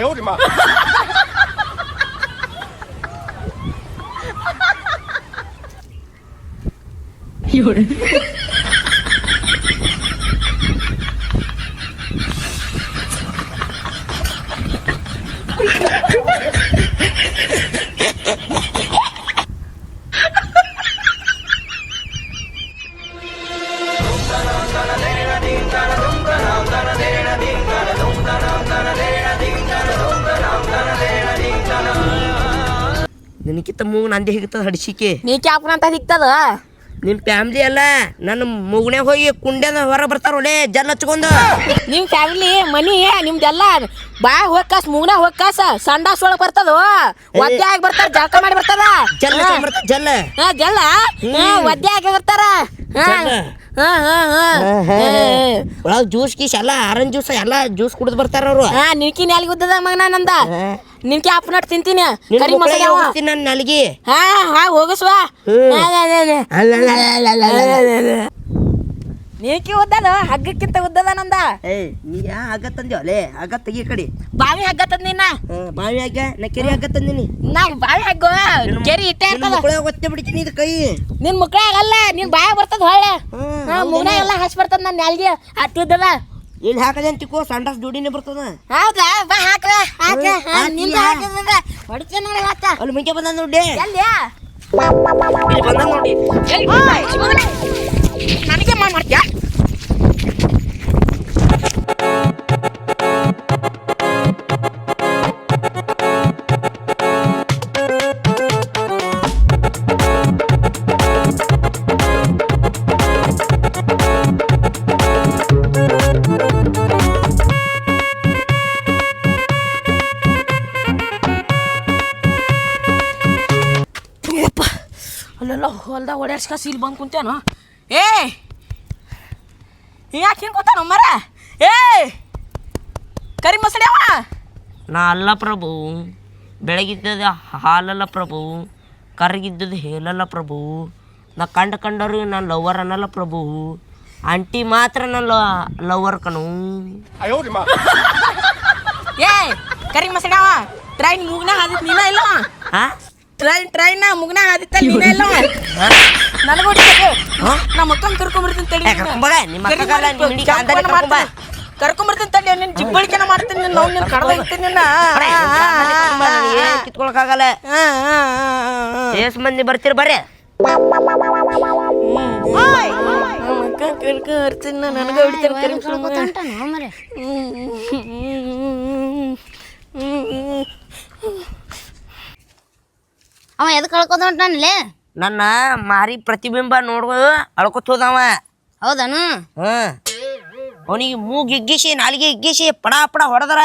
哎呦我的妈！ನಿನಕಿಂತ ಮೂಗು ನಂದಿ ಹಿಗ್ತದ ಹಡಿಸಿಕೆ? ನೀ ಕ್ಯಾಪ್ನ ಅಂತ ಸಿಗ್ತದ ನಿನ್ ಫ್ಯಾಮಿಲಿ ಅಲ್ಲ ನನ್ನ ಮೂಗ್ನೆ ಹೋಗಿ ಕುಂಡ್ಯಾದ ಹೊರ ಬರ್ತಾರ ಒಳ್ಳೆ ಜಲ್ ಹಚ್ಕೊಂಡು. ನಿಮ್ ಫ್ಯಾಮಿಲಿ ಮನಿ ನಿಮ್ದೆಲ್ಲ ಬಾ ಹೋಗ್ಕಾಸ್ ಮುಗ್ನ ಹೋಗ್ಕಾಸ ಸಂಡಾಸ್ ಒಳಗ್ ಬರ್ತದ? ಒದ್ದೆ ಆಗಿ ಬರ್ತಾರ ಜಳಕ ಮಾಡಿ ಹಚ್ಕೊಂಡ್ ಜಲ್ಲ ಹಾ. ಜಲ್ಲ. ಹಾ ಒದ್ದೆ ಆಗಿ ಬರ್ತಾರ? ಹಾ. ಜಲ್ಲ. ಹಾ ಹಾ ಹಾ. ಒಳಗ್ ಜ್ಯೂಸ್ ಗೀಸ್ ಎಲ್ಲ ಆರೆಂಜ್ ಜ್ಯೂಸ್ ಎಲ್ಲ ಜ್ಯೂಸ್ ಕುಡಿದ್ ಬರ್ತಾರ ಅವ್ರು. ಹಾ ನಿನ್ಕಿ ನಾಲಿಗೆ ಉದ್ದದ ಮಗನ ನಂದ? ನಿನ್ಕಿ ಅಪ್ಪ ನಟ್ ತಿಂತೀನಿ. ನಿನ್ ಕರಿ ಮಸಾಲೆ ಅವ. ಹೋಗ್ತೀನಿ ನನ್ನ ನಲಗಿ. ಹಾ ಹಾ ಹೋಗಸ್ವಾ. ಹ್ಮ್. ನೀಕಿ ಉದ್ದದ? ಹಗ್ಗಕ್ಕಿಂತ ಉದ್ದದ ನಂದ? ಏಯ್ ನೀ ಯಾ ಹಗ್ಗ ತಂದ್ಯಾವಲೇ ಹಗ್ಗ ತೆಗಿ ಕಡಿ. ಬಾವಿ ಹಗ್ಗತ್ತದ ನಿನ್ನ. ಹ್ಮ್, ಬಾವಿ ಹಗ್ಗ? ನಾ ಕೆರೆ ಹಗ್ಗ ತಂದಿನಿ. ನಾ ಬಾವಿ ಹಗ್ಗ ಕೆರಿ ಇಟ್ಟೆ ಇರ್ತದ ಮಕ್ಕಳ ಒತ್ತೆ ಬಿಡ್ತೀನಿ ಇದು ಕೈ? ನಿನ್ ಮುಕ್ಳ ಆಗಲ್ಲ ನಿನ್ ಬಾಯ ಬರ್ತದ ಹೊಳ್ಳೆ. ಹ್ಮ್, ಹಾ ಮುಗ್ನ ಎಲ್ಲ ಹಸ್ ಬರ್ತದ ನನ್ನ ನಾಲ್ಗೆ ಹತ್ತಿದ್ದದ ಇಲ್ಲಿ ಹಾಕದೆ ಅಂತಿಕೋ ಸಂಡಾಸ್ ದುಡಿನೇ ಬರ್ತದ ಹೌದಾ ಬಾ ಹಾಕ್ರ ಹಾಕ ನಿಂದ. ಹಾಕಿದ್ರೆ ಹೊಡಿತೀನಿ ನೋಡಿ ಹಾಕ ಅಲ್ಲಿ ಮುಂಚೆ ಬಂದ ನೋಡಿ ಎಲ್ಲಿ ಇಲ್ಲಿ ಬಂದ ನೋಡಿ ನನಗೆ ಮಾಡ್ ಮಾಡ್ತೀಯಾ ಹೊಲ್ದಾಗ ಓಡಾಡ್ಸ್ಕ ಸೀಲ್ ಬಂದು ಕುಂತೇನು ಏ! ಯಾಕೆ ಹಿಂಗೆ ಕೂತಾನ ಮರ? ಏ! ಕರಿ ಮಸಡ್ಯಾವ ನಾ ಅಲ್ಲ ಪ್ರಭು. ಬೆಳಗಿದ್ದದ ಹಾಲಲ್ಲ ಪ್ರಭು. ಕರಗಿದ್ದದ ಹೇಲಲ್ಲ ಪ್ರಭು. ನಾ ಕಂಡ ಕಂಡರು ನಾನು ಲವರ್ ಅನ್ನಲ್ಲ ಪ್ರಭು. ಆಂಟಿ ಮಾತ್ರ ನನ್ನ ಲವರ್ ಕಣು. ಏ! ಕರಿ ಮಸಡ್ಯಾವ ಟ್ರೈನ್ ಮೂಗ್ನ ಹಾದಿತ್ ನೀನ ಇಲ್ಲ ಹಾ ಟ್ರೈನ್ ಟ್ರೈನ್ ಮುಗ್ನ ಆದಿತ್ತ ನೀನೆಲ್ಲ ನನಗೂ ನಾ ಮಕ್ಕಳನ್ನ ಕರ್ಕೊಂಬರ್ತೀನಿ ತಡಿ ಕರ್ಕೊಂಬಾ, ನಿಮ್ಮ ಅಕ್ಕಗಲ್ಲ, ನಿಮ್ಮ ಹಿಡಿ ಕಾಂತಾನೆ ಕರ್ಕೊಂಬಾ. ಕರ್ಕೊಂಡ್ಬರ್ತೀನಿ ತಡಿ ನಿನ್ನ ಜಿಬ್ಬಳಿಕೆನ ಮಾಡ್ತೀನಿ ನಿನ್ನ ಅವ್ನು ನಿನ್ನ ಕಡ್ದ ಇರ್ತೀನಿ ನಿನ್ನ. ಕಿತ್ಕೊಳಕಾಗಲ್ಲ. ಏಸ್ ಮಂದಿ ಬರ್ತೀರಿ ಬರ್ರಿ. ಕರ್ಕೊ ಬರ್ತೀನಿ ನಾನು ಹ್ಮ್ ಹ್ಮ್ ಕರಿ ಅವ ಎದಕ್ಕೆ ಹೊಂಟಾನಲ್ಲೇ ನನ್ನ ಮಾರಿ ಪ್ರತಿಬಿಂಬ ನೋಡ್ಕೊ ಅಳ್ಕೊತ ಹೋದವ. ಹೌದಾನು? ಹ್ಮ್. ಅವನಿಗೆ ಮೂಗ್ ಹಿಗ್ಗಿಸಿ ನಾಲಿಗೆ ಹಿಗ್ಗಿಸಿ ಪಡ ಪಡ ಹೊಡೆದ್ರ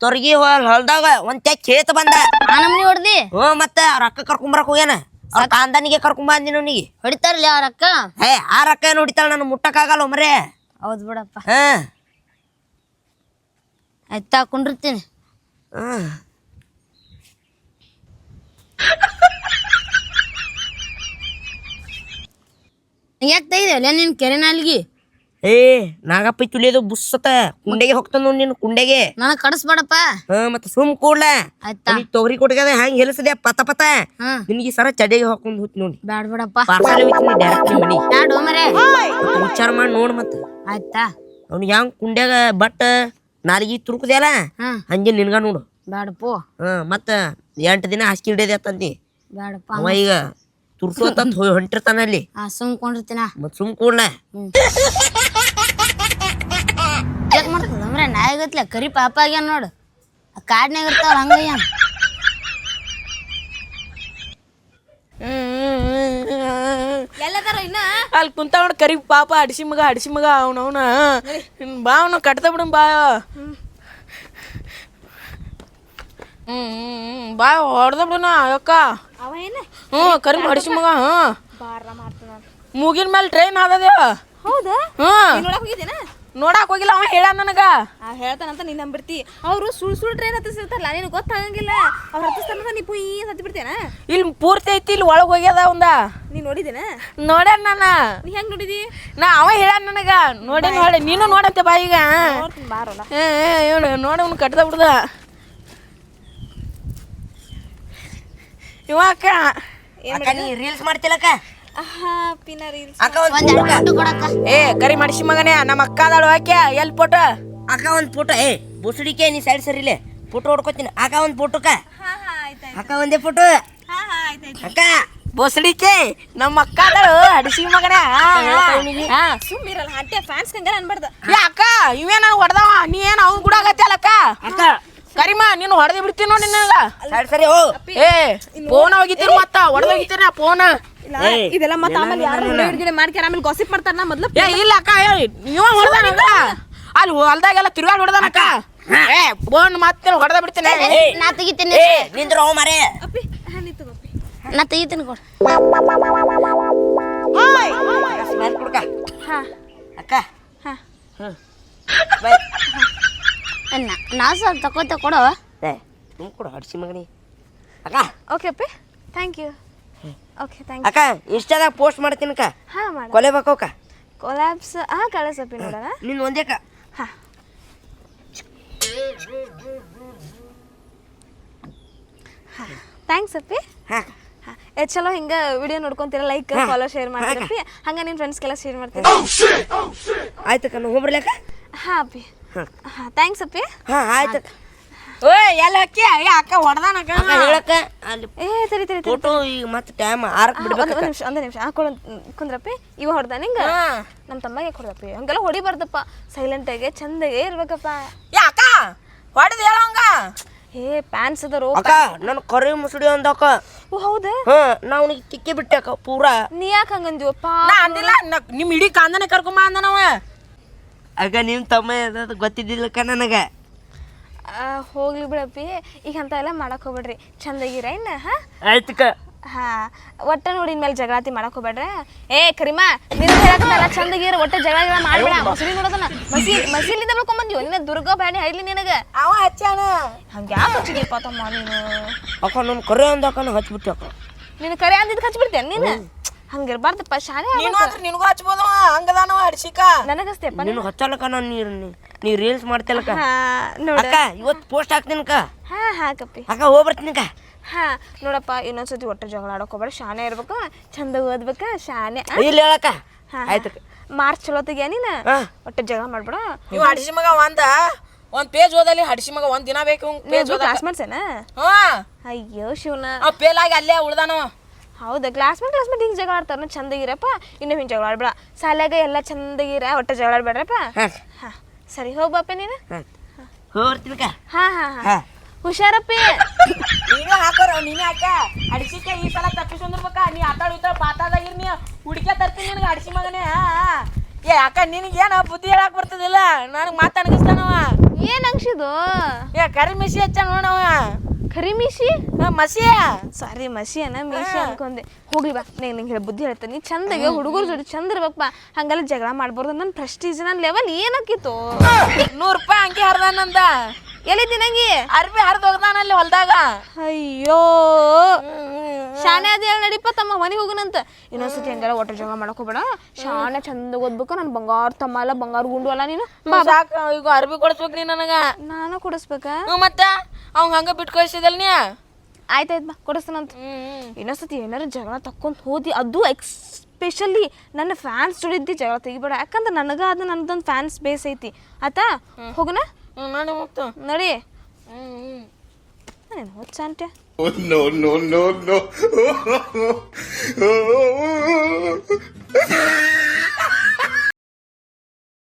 ತೊರಗಿ ಹೊಲ್ ಹೊಲ್ದಾಗ ಒಂದ್ ತೆಕ್ ಕೇತ ಬಂದ. ಆ ನಮ್ನಿ ಹೊಡ್ದಿ? ಹ್ಞೂ ಮತ್ತೆ ರೊಕ್ಕ ಕರ್ಕೊಂಬರಕ್ ಹೋಗ್ಯಾನ. ಅವ್ರ ಕಾಂದನಿಗೆ ಕರ್ಕೊಂಬ ಅಂದಿನ ಅವನಿಗೆ. ಹೊಡಿತಾರಲ್ಲ ಆ ಅಕ್ಕ ಏ ಆ ರೊಕ್ಕ ಏನು ಹೊಡಿತಾಳ ನಾನು ಮುಟ್ಟಕ್ಕಾಗಲ್ಲ ಮರೇ ಹೌದು ಬಿಡಪ್ಪ. ಹಾ ಆಯ್ತಾ ಕುಂಡಿರ್ತೀನಿ. ಹ್ಮ್. ಯಾಕೆ ತೆಗಿದಲ್ಲ ನಿನ್ ಕೆರೆ ಅಲ್ಲಿಗೆ ಏ ನಾಗಪ್ಪ ತುಳಿಯೋದು ಬುಸ್ಸತ ಕುಂಡೆಗೆ ಹೋಗ್ತಾನ ನೋಡಿ ನೀನು ಕುಂಡೆಗೆ. ನನಗ್ ಕಡಿಸ್ಬೇಡಪ್ಪ. ಹಾ ಮತ್ತೆ ಸುಮ್ ಕೂಡ್ಲ. ಆಯ್ತಾ? ತೊಗರಿ ಕೊಟ್ಗದ ಹೆಂಗ್ ಹೆಲ್ಸದೆ ಪತ ಪತ. ನಿನಗೆ ಸರ ಚಡಿಗೆ ಹಾಕೊಂಡ್ ಹೋತ್ ನೋಡಿ. ಬ್ಯಾಡ ಬಿಡಪ್ಪ. ಪಾರ್ಸಲ್ ಡೈರೆಕ್ಟ್ ಮನಿ ಬ್ಯಾಡ ಮರೆ. ವಿಚಾರ ಮಾಡಿ ನೋಡ್ ಮತ್ತೆ. ಆಯ್ತಾ? ಅವ್ನಿಗೆ ಹೆಂಗ್ ಕುಂಡ್ಯಾಗ ಬಟ್ ನಾರಿಗಿ ತುರುಕದಲ್ಲ ಹ್ಮ್ ಹಂಗೆ ನಿನ್ಗ ನೋಡು. ಬ್ಯಾಡಪ್ಪ. ಹಾ ಮತ್ತ ಎಂಟು ದಿನ ಹಾಸಿಗೆ ಹಿಡಿಯದೆ ಅಂತಂದಿ. ಬ್ಯಾಡಪ್ಪ. ಅವ ಈಗ ತುರ್ಸೋತಂತ ಹೊಂಟಿರ್ತಾನ ಅಲ್ಲಿ. ಆ ಸುಮ್ಕೊಂಡಿರ್ತೀನ? ಮತ್ ಸುಮ್ ಕೂಡ್ಲ ಯಾಕೆ ಮಾಡ್ತದ ಅಂದ್ರೆ ನಾಯಿ ಗತ್ಲೆ ಕರಿ ಪಾಪ ಆಗ್ಯಾನ ನೋಡು. ಆ ಕಾಡ್ನಾಗ ಇರ್ತಾವ ಹಂಗಯ್ಯ ಎಲ್ಲದಾರ ಇನ್ನ? ಅಲ್ಲಿ ಕುಂತಾವಣ ಕರಿ ಪಾಪ ಅಡಿಸಿ ಮಗ ಅಡಿಸಿ ಮಗ ಅವನವನ ಬಾ ಅವನು ಕಟ್ತ ಬಿಡು ಬಾ. ಹ್ಮ್ ಹ್ಮ್, ಹ್ಮ್. ಬಾ ಹೊಡೆದ ಬಿಡುನ ಅಕ್ಕ. ಹ್ಞೂ ಕರಿ ಅಡಿಸಿ ಮಗ ಹ್ಞೂ ಮೂಗಿನ ಮೇಲೆ ಟ್ರೈನ್ ಆದದ ಹೌದಾ? ಹ್ಞೂ ನೋಡಕ್ ಹೋಗಿದ್ದೇನ ನೋಡಕ್ ಹೋಗಿಲ್ಲ ಅವ ಹೇಳ ನನಗ. ಆ ಹೇಳ್ತಾನಂತ ನೀನ್ ನಂಬಿರ್ತಿ. ಅವ್ರು ಸುಳ್ ಸುಳ್ ಟ್ರೈನ್ ಹತ್ತಿಸಿರ್ತಾರಲ್ಲ ನಿನಗೆ ಗೊತ್ತಾಗಂಗಿಲ್ಲ. ಅವ್ರು ಹತ್ತಿಸ್ತಾನಂತ ನೀ ಪುಯ್ ಹತ್ತಿ ಬಿಡ್ತೇನ ಇಲ್ಲಿ ಪೂರ್ತಿ ಐತಿ ಇಲ್ಲಿ ಒಳಗೆ ಹೋಗ್ಯದ ಒಂದ ನೀ ನೋಡಿದೇನ ನೋಡ್ಯಾನ ನಾನು. ನೀ ಹೆಂಗ್ ನೋಡಿದಿ? ನಾ ಅವ ಹೇಳ ನನಗ. ನೋಡಿ ನೋಡಿ ನೀನು ನೋಡಂತೆ ಬಾ ಈಗ ಬಾರಲ್ಲ. ನೋಡಿ ಅವ್ನು ಕಟ್ದ ಬಿಡ್ದ. ಇವ ಅಕ್ಕ ಅಕ್ಕ ನೀ ರೀಲ್ಸ್ ಮಾಡ್ತಿಲ್ಲಕ್ಕ ಅಕ್ಕ? ಒಂದ್ ಒಂದ್ ಕೊಡಕ್ಕ ಏ ಕರಿ ಮಾಡಿಸಿ ಮಗನೇ ನಮ್ಮ ಅಕ್ಕ ಅದಾಳು ಆಕೆ ಎಲ್ಲಿ ಫೋಟೋ ಅಕ್ಕ ಒಂದ್ ಫೋಟೋ ಏ ಬುಸುಡಿಕೆ ನೀ ಸೈಡ್ ಸರಿಲೆ ಫೋಟೋ ಹೊಡ್ಕೊತೀನಿ. ಅಕ್ಕ ಒಂದ್ ಫೋಟೋಕ್ಕ ಹಾ ಹಾ ಆಯ್ತಾಯ್ತು ಅಕ್ಕ ಒಂದೇ ಫೋಟೋ ಹಾ ಹಾ ಆಯ್ತಾಯ್ತು ಅಕ್ಕ. ಬೋಸಡಿಕೆ ನಮ್ಮ ಅಕ್ಕ ಅದಾಳು ಅಡಿಸಿ ಮಗನೇ. ಹಾ. ಸುಮ್ಮಿರಲ್ಲ ಹಂಟೆ ಫ್ಯಾನ್ಸ್ ಹಂಗಾರ ಅನ್ಬಾರ್ದು. ಏ ಅಕ್ಕ ಇವೇನ ಹೊಡೆದವ? ನೀ ಏನು ಅವ್ನು ಕೂಡ ಆಗತ್ತಲ್ಲ ಅಕ್ಕ? ಅಕ್ಕ ಕರಿಮ ನೀನು ಹೊಡೆದು ಬಿಡ್ತೀನಿ ನೋಡಿ ನಿನಗ. ಸರಿ ಸರಿ ಓ ಏ ಫೋನ್ ಹೋಗಿತ್ತೀರಿ ಮತ್ತ? ಹೊಡೆದು ಹೋಗಿತ್ತೀರಿ ಫೋನ್ ಇಲ್ಲ ಇದೆಲ್ಲ ಮತ್ತೆ ಆಮೇಲೆ ಯಾರು ಹುಡುಗಿಗೆ ಮಾಡ್ಕ್ಯಾರ ಆಮೇಲೆ ಗಾಸಿಪ್ ಮಾಡ್ತಾರ ನಾ ಮೊದ್ಲು. ಏ ಇಲ್ಲ ಅಕ್ಕ ಹೇಳಿ ನೀವ ಹೊಡೆದಾನಕ್ಕ ಅಲ್ಲಿ ಹೊಲ್ದಾಗೆಲ್ಲ ತಿರುಗಾಡಿ ಹೊಡೆದಾನಕ್ಕ ಏ ಫೋನ್ ಮತ್ತೆ ಹೊಡೆದ ಬಿಡ್ತೀನಿ. ನಾ ತೆಗಿತೀನಿ. ಏ ನಿಂದ್ರ ಅವ ಮಾರೇ. ಅಪ್ಪಿ ಹಾ ನೀ ತಗೋ ಅಪ್ಪಿ. ನಾ ತೆಗಿತೀನಿ ಕೊಡು. ಅಕ್ಕ ಹಾ. ಅಕ್ಕ. ಹಾ. ಬೈ. ನಾ ನಾ ಸ್ವಲ್ಪ ತಕೋತ ಕೊಡು. ಏ ತುಂಬ ಕೊಡು ಹಡ್ಸಿ ಮಗನಿ. ಅಕ್ಕ. ಓಕೆ ಅಪ್ಪಿ. Thank you okay thank you ಅಕ್ಕ ಇನ್ಸ್ಟಾದಾಗ ಪೋಸ್ಟ್ ಮಾಡ್ತೀನಿ ಅಕ್ಕ? ಹಾಂ ಮಾಡಿ. ಕೊಲೆ ಬೇಕಕ್ಕ ಕೊಲಾಬ್ಸ್ ಹಾ ಕಳಿಸಪ್ಪಿ ನೋಡೋಣ. ನಿನ್ನ ಒಂದೇ ಅಕ್ಕ. ಹಾಂ. ಥ್ಯಾಂಕ್ಸ್ ಅಪ್ಪಿ. ಹಾಂ. ಹಾಂ ಏ ಚಲೋ ಹಿಂಗ ವಿಡಿಯೋ ನೋಡ್ಕೊಂತೀರ ಲೈಕ್. ಫಾಲೋ ಶೇರ್ ಮಾಡ್ತೀರಪ್ಪಿ ಹಂಗ ನಿನ್ ಫ್ರೆಂಡ್ಸ್ಗೆಲ್ಲ ಶೇರ್ ಮಾಡ್ತೀರ. ಆಯ್ತು ಕಣ್ಣು ಹೋಗ್ಬರ್ಲಕ್ಕ ಹಾ ಅಪ್ಪಿ. ಥ್ಯಾಂಕ್ಸ್ ಅಪ್ಪಿ. ಹಾಂ ಆಯ್ತು. ಓಯ್ ಎಲ್ಲ ಅಕ್ಕಿ ಏ ಅಕ್ಕ ಹೊಡೆದಾನಕ್ಕ ಅಕ್ಕ. ಹೇಳಕ್ಕ ಅಲ್ಲಿ ಏ ಸರಿ ತರಿ ಫೋಟೋ ಈಗ ಮತ್ತೆ ಟೈಮ್ ಆರಕ್ಕೆ ಒಂದು ನಿಮಿಷ ಒಂದು ನಿಮಿಷ. ಹಾಕೊಳ ಕುಂದ್ರಪ್ಪಿ. ಇವ ಹೊಡೆದ ನಿಂಗೆ ನಮ್ಮ ತಮ್ಮಗೆ ಕೊಡ್ದಪ್ಪಿ ಹಂಗೆಲ್ಲ ಹೊಡಿಬಾರ್ದಪ್ಪ. ಸೈಲೆಂಟಾಗಿ ಚಂದಾಗೆ ಇರ್ಬೇಕಪ್ಪ. ಯಾ ಅಕ್ಕ? ಹೊಡೆದು ಹೇಳೋಂಗ ಏ ಪ್ಯಾನ್ಸ್ ಅದಾರು ಅಕ್ಕ ನನ್ನ ಕರಿ ಮುಸುಡಿ ಅಂದಕ್ಕ ಓ ಹೌದು? ಹಾ ನಾ ಅವನಿಗೆ ತಿಕ್ಕಿ ಬಿಟ್ಟೆ ಅಕ್ಕ ಪೂರಾ. ನೀ ಯಾಕೆ ಹಂಗಂದಿವಪ್ಪ? ನಾ ಅಂದಿಲ್ಲ ನಿಮ್ಮ ನಿಮ್ ಇಡೀ ಕಾಂದನೆ ಕರ್ಕೊಂಬ ಅಂದನವ ಅಕ್ಕ ನಿಮ್ಮ ತಮ್ಮ ಅದ ಗೊತ್ತಿದ್ದಿಲ್ಲಕ್ಕ ನನಗೆ? ಹೋಗ್ಲಿ ಬಿಡಪ್ಪಿ. ಈಗ ಅಂತ ಎಲ್ಲ ಮಾಡಕ್ ಹೋಗ್ಬೇಡ್ರಿ. ಚಂದಾಗಿರ ಇನ್ನ ಹಾ? ಆಯ್ತಕ್ಕ. ಹಾ. ಒಟ್ಟ ನೋಡಿನ ಮೇಲೆ ಜಗಳಾತಿ ಮಾಡಕ್ ಹೋಗ್ಬೇಡ್ರಿ? ಏ ಕರಿಮಾ ನಿನ್ನ ಹೇಳಕಲ್ಲ ಚಂದಾಗಿರ ಒಟ್ಟ ಜಗಳ ಗಿಗಳ ಮಾಡ್ಬೇಡ ಮಸೀದಿ ನೋಡೋದನ್ನ ಮಸಿ ಮಸೀಲಿಂದ ಬೆಳ್ಕೊಂಬಂದಿವ ನಿನ್ನ ದುರ್ಗ ಬ್ಯಾಡಿ ಹೈಲಿ ನಿನಗ. ಅವ ಹಚ್ಚಾನ ಹಂಗೆ ಯಾಕೆ ಹಚ್ಚಿದೀಪ ತಮ್ಮ ನೀನು? ಅಕ್ಕ ನನ್ನ ಕರಿ ಹಚ್ಬಿಟ್ಟೆ ಅಕ್ಕ ನಿನ್ನ ಕರೆ ಅಂದಿದ್ದು ಹಚ್ಬಿಡ್ತೇನೆ ನೀನು? ಹಂಗಿರ್ಬಾರ್ದಪ್ಪ ಶಾನೆ ನೀನು ಹತ್ರ ನಿನಗೂ ಹಚ್ಬೋದು ಹಂಗದಾನವ ಹಡ್ಸಿಕ ನನಗಸ್ತೇಪ್ಪ ನೀನು ಹಚ್ಚಲಕ ನಾನು ನೀರು ನೀ ರೀಲ್ಸ್ ಮಾಡ್ತೇಲಕ ಹಾ ಅಕ್ಕ ಇವತ್ತು ಪೋಸ್ಟ್ ಹಾಕ್ತೀನಿಕ ಹಾ ಹಾಕಪ್ಪಿ ಅಕ್ಕ ಹೋಗ್ಬರ್ತೀನಕ್ಕ. ಹಾ ನೋಡಪ್ಪ ಇನ್ನೊಂದ್ಸತಿ ಒಟ್ಟು ಜಗಳ ಆಡೋಕೆ ಹೋಗ್ಬೇಡ ಶಾನೆ ಇರ್ಬೇಕು ಚಂದ ಓದ್ಬೇಕ ಶಾನೆ? ಇಲ್ಲಿ ಹೇಳಕ್ಕ. ಆಯ್ತು. ಮಾರ್ಚ್ ಚಲೋ ತೆಗಿಯ ನೀನು? ಒಟ್ಟು ಜಗಳ ಮಾಡ್ಬೇಡ. ನೀವು ಹಡಿಸಿ ಮಗ ಒಂದ ಒಂದ್ ಪೇಜ್ ಓದಲಿ ಹಡಿಸಿ ಮಗ ಒಂದ್ ದಿನ ಬೇಕು ಪೇಜ್ ಕ್ಲಾಸ್ಮೇಟ್ಸೇನ ಹಾ. ಅಯ್ಯೋ ಶಿವನ. ಆ ಪೇಲಾಗಿ ಅಲ್ಲೇ ಉಳ್ದಾನವ. ಹೌದಾ ಕ್ಲಾಸ್ಮೇಟ್ ಕ್ಲಾಸ್ಮೇಟ್ ಹಿಂಗೆ ಜಗಳ ಆಡ್ತಾರ ಚಂದಾಗಿರಪ್ಪ ಇನ್ನೂ ಹಿಂಗೆ ಜಗಳ ಆಡ್ಬೇಡ. ಸಾಲಾಗ ಎಲ್ಲ ಚಂದಾಗಿರ ಒಟ್ಟು ಜಗಳ ಆಡ್ಬೇಡ್ರಪ್ಪ. ಹಾಂ. ಸರಿ ಹೋಗ್ಬಪ್ಪ ನೀನು. ಆಯ್ತು ಹಾಂ ಹಾಂ ಹಾ. ಹುಷಾರಪ್ಪಿ. ನೀನು ಹಾಕೋರ ನೀನೇ ಹಾಕ ಅಡಿಸಿಕೆ ಈ ಸಲ ತಪ್ಪಿಸ್ಕೊಂಡ್ರಬೇಕ. ನೀ ಆತಾಡು ಇತ್ತಾಳ ಪಾತಾದಾಗಿರ್ ನೀ. ಹುಡುಕೆ ತರ್ತೀನಿ ನಿನಗೆ ಅಡಿಸಿ ಮಗನೇ. ಏ ಅಕ್ಕ ನಿನಗೆ ಏನ ಬುದ್ಧಿ ಹೇಳಕ್ ಬರ್ತದಿಲ್ಲ? ನನಗೆ ಮಾತು ಅಣಗಿಸ್ತಾನವ ಏನ್ ಅಂಗ್ಸಿದು ಏ ಕರಿ ಮಿಸಿ ಹಚ್ಚ ನೋಡವ. ಖರಿ ಮೀಸಿ ಮಸಿಯ? ಸಾರಿ ಮಸಿ ಅನ್ನ ಮೀಸಿ ಅನ್ಕೊಂಡೆ. ಹೋಗ್ಲಿ ಬಾ ನೀ ನಂಗೆ ಹೇಳಿ ಬುದ್ಧಿ ಹೇಳ್ತೀನಿ. ನೀ ಚಂದಗೆ ಹುಡುಗರ ಜೋಡಿ ಚಂದ ಇರ್ಬೇಕಪ್ಪ ಹಂಗೆಲ್ಲ ಜಗಳ ಮಾಡ್ಬಾರ್ದು. ನನ್ನ ಪ್ರೆಸ್ಟೀಜ್ ನನ್ನ ಲೆವೆಲ್ ಏನಾಕಿತ್ತು ನೂರು ರೂಪಾಯಿ ಅಂಕಿ ಹರ್ದಾನಂದ. ಎಲ್ಲಿದ್ದಿ ನಂಗಿ? ಅರ್ಬಿ ಹರಿದು ಹೋಗ್ದಾನಲ್ಲಿ ಹೊಲ್ದಾಗ. ಅಯ್ಯೋ. ಶಾನೆ ಅದ ಹೇಳಿ ನಡಿಪ ತಮ್ಮ ಮನೆಗೆ ಹೋಗುನಂತ. ಇನ್ನೊಂದ್ಸತಿ ಹಂಗೆಲ್ಲ ಒಟ್ಟು ಜಗಳ ಮಾಡಕ್ ಹೋಗ್ಬೇಡ. ಶಾನೆ ಚಂದ ಓದ್ಬೇಕು ನನ್ ಬಂಗಾರ ತಮ್ಮ ಅಲ್ಲ ಬಂಗಾರ ಗುಂಡು ಅಲ್ಲ ನೀನು. ಸಾಕು ಈಗ ಅರ್ಬಿ ಕೊಡಿಸ್ಬೇಕು ನೀ ನನಗ. ನಾನು ಕೊಡಿಸ್ಬೇಕ? ಮತ್ತ? ಅವ್ ಹಂಗ ಬಿಟ್ಟು ಕಳಿಸಿದಲ್ ನೀ ಆಯ್ತಾಯ್ತು ಬಾ ಕೊಡಿಸ್ತಾನಂತ. ಇನ್ನೊಂದ್ಸತಿ ಏನಾರ ಜಗಳ ತಕ್ಕೊಂತ ಹೋದಿ ಅದು ಎಕ್ಸ್ಪೆಷಲಿ ನನ್ನ ಫ್ಯಾನ್ಸ್ ಜೋಡಿದ್ದು ಜಗಳ ತೆಗಿಬೇಡ. ಯಾಕಂದ್ರೆ ನನಗ ಅದು ನನ್ನದೊಂದು ಫ್ಯಾನ್ಸ್ ಬೇಸ್ ಐತಿ. ಆತಾ ಹೋಗುನ? ಹ್ಞೂ ನೋಡಿ ಮುಕ್ತು ನಡಿ ಹ್ಞೂ ಹ್ಞೂ ಏನು ಹುಚ್ಚ ಅಂಟೆ Oh no no no no!